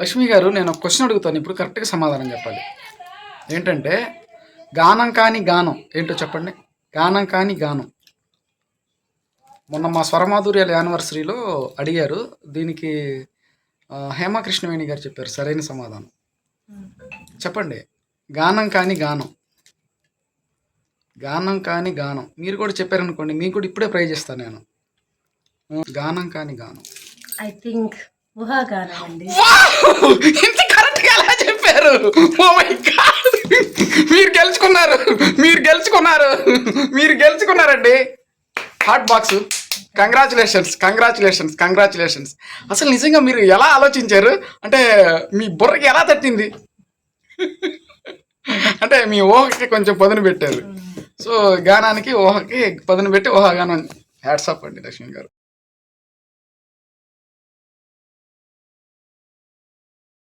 లక్ష్మి గారు నేను ఒక క్వశ్చన్ అడుగుతాను. ఇప్పుడు కరెక్ట్గా సమాధానం చెప్పాలి. ఏంటంటే గానం కాని గానం ఏంటో చెప్పండి? గానం కాని గానం. మొన్న మా స్వరమాధుర్యాల యానివర్సరీలో అడిగారు. దీనికి హేమకృష్ణవేణి గారు చెప్పారు. సరైన సమాధానం. చెప్పండి. గానం కాని గానం. గానం కాని గానం. మీరు కూడా చెప్పారనుకోండి మీకు కూడా ఇప్పుడే ప్రైజ్ ఇస్తాను నేను. గానం కాని గానం. ఐ థింక్ ఊహాగానం అండి వావ్! ఇంత కరెక్ట్గా ఎలా చెప్పారు? ఓ మై గాడ్ మీరు గెలుచుకున్నారు. మీరు గెలుచుకున్నారు. మీరు గెలుచుకున్నారండి. Hot box congratulations congratulations congratulations అసలు నిజంగా మీరు ఎలా ఆలోచించారు? అంటే మీ బుర్రకి ఎలా తట్టింది? అంటే మీ ఊహకి కొంచెం పదును పెట్టారు. సో గానానికి ఊహకి పదును పెట్టి ఊహాగానం. హ్యాట్సాప్ అండి లక్ష్మి గారు.